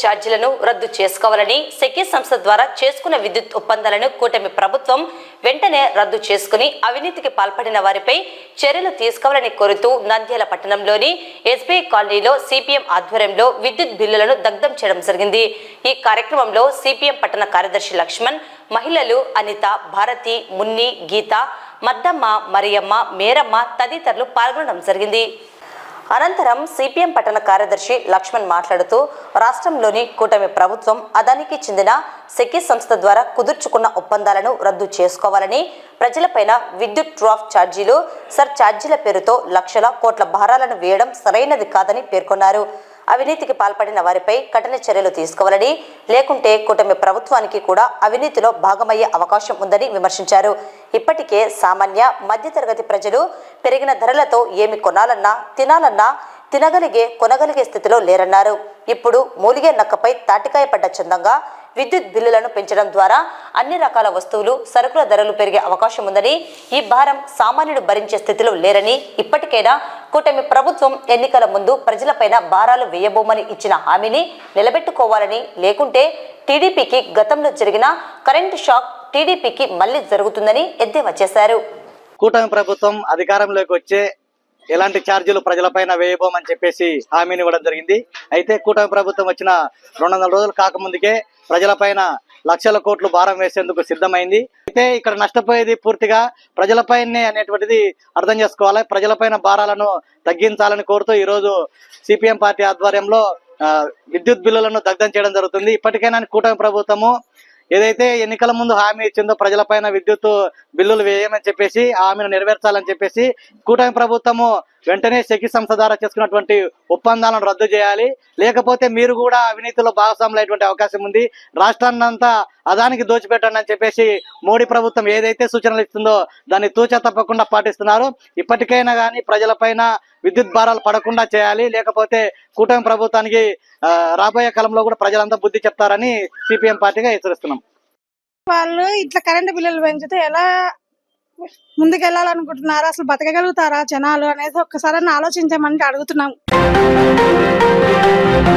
ఛార్జీలను రద్దు చేసుకోవాలని సెకీ సంస్థ ద్వారా చేసుకున్న విద్యుత్ ఒప్పందాలను కూటమి ప్రభుత్వం వెంటనే రద్దు చేసుకుని అవినీతికి పాల్పడిన వారిపై చర్యలు తీసుకోవాలని కోరుతూ నంద్యాల పట్టణంలోని ఎస్బీఐ కాలనీలో సిపిఎం ఆధ్వర్యంలో విద్యుత్ బిల్లులను దగ్ధం చేయడం జరిగింది. ఈ కార్యక్రమంలో సిపిఎం పట్టణ కార్యదర్శి లక్ష్మణ్ మహిళలు అనిత భారతి మున్ని గీత మద్దమ్మ మరియమ్మ మేరమ్మ తదితరులు పాల్గొనడం జరిగింది. అనంతరం సిపిఎం పట్టణ కార్యదర్శి లక్ష్మణ్ మాట్లాడుతూ రాష్ట్రంలోని కూటమి ప్రభుత్వం అదానికి చెందిన సెకీ సంస్థ ద్వారా కుదుర్చుకున్న ఒప్పందాలను రద్దు చేసుకోవాలని ప్రజలపైన విద్యుత్ డ్రాఫ్ ఛార్జీలు సర్ ఛార్జీల పేరుతో లక్షల కోట్ల భారాలను వేయడం సరైనది కాదని పేర్కొన్నారు. అవినీతికి పాల్పడిన వారిపై కఠిన చర్యలు తీసుకోవాలని లేకుంటే కూటమి ప్రభుత్వానికి కూడా అవినీతిలో భాగమయ్యే అవకాశం ఉందని విమర్శించారు. ఇప్పటికే సామాన్య మధ్యతరగతి ప్రజలు పెరిగిన ధరలతో ఏమి కొనాలన్నా తినాలన్నా తినగలిగే కొనగలిగే స్థితిలో లేరన్నారు. ఇప్పుడు మూలిగే నక్కపై తాటికాయ పడ్డ చందంగా విద్యుత్ బిల్లులను పెంచడం ద్వారా అన్ని రకాల వస్తువులు సరుకుల ధరలు పెరిగే అవకాశం ఉందని ఈ భారం సామాన్యుడు భరించే స్థితిలో లేరని ఇప్పటికైనా కూటమి ప్రభుత్వం ఎన్నికల ముందు ప్రజలపైన భారాలు వేయబోమని ఇచ్చిన హామీని నిలబెట్టుకోవాలని లేకుంటే టీడీపీకి గతంలో జరిగిన కరెంటు షాక్ టీడీపీకి మళ్ళీ జరుగుతుందని ఎద్దేవా చేశారు. కూటమి ప్రభుత్వం అధికారంలోకి వచ్చే ఎలాంటి ఛార్జీలు ప్రజలపైన వేయబోమని చెప్పేసి హామీని ఇవ్వడం జరిగింది. అయితే కూటమి ప్రభుత్వం వచ్చిన రెండు వందల రోజులు కాకముందుకే ప్రజలపైన లక్షల కోట్లు భారం వేసేందుకు సిద్ధమైంది. అయితే ఇక్కడ నష్టపోయేది పూర్తిగా ప్రజలపైనే అనేటువంటిది అర్థం చేసుకోవాలి. ప్రజలపైన భారాలను తగ్గించాలని కోరుతూ ఈ రోజు సిపిఎం పార్టీ ఆధ్వర్యంలో ఆ, విద్యుత్ బిల్లులను దగ్ధం చేయడం జరుగుతుంది. ఇప్పటికైనా కూటమి ప్రభుత్వము ఏదైతే ఎన్నికల ముందు హామీ ఇచ్చిందో ప్రజలపైన విద్యుత్ బిల్లులు వేయమని చెప్పేసి ఆ హామీని నెరవేర్చాలని చెప్పేసి కూటమి ప్రభుత్వము వెంటనే సెకి సంస్థ ద్వారా చేసుకున్నటువంటి ఒప్పందాలను రద్దు చేయాలి. లేకపోతే మీరు కూడా అవినీతిలో భాగస్వాములైనటువంటి అవకాశం ఉంది. రాష్ట్రాన్ని అంతా అదానికి దోచిపెట్టండి అని చెప్పేసి మోడీ ప్రభుత్వం ఏదైతే సూచనలు ఇస్తుందో దాన్ని తూచా తప్పకుండా పాటిస్తున్నారు. ఇప్పటికైనా కానీ ప్రజలపైన విద్యుత్ భారాలు పడకుండా చేయాలి. లేకపోతే కూటమి ప్రభుత్వానికి రాబోయే కాలంలో కూడా ప్రజలంతా బుద్ధి చెప్తారని సిపిఎం పార్టీగా హెచ్చరిస్తున్నాం. వాళ్ళు ఇట్లా కరెంటు బిల్లులు పెంచితే ఎలా ముందుకెళ్ళాలనుకుంటున్నారు? అసలు బతకగలుగుతారా జనాలు అనేది ఒక్కసారి ఆలోచించమని అడుగుతున్నాం.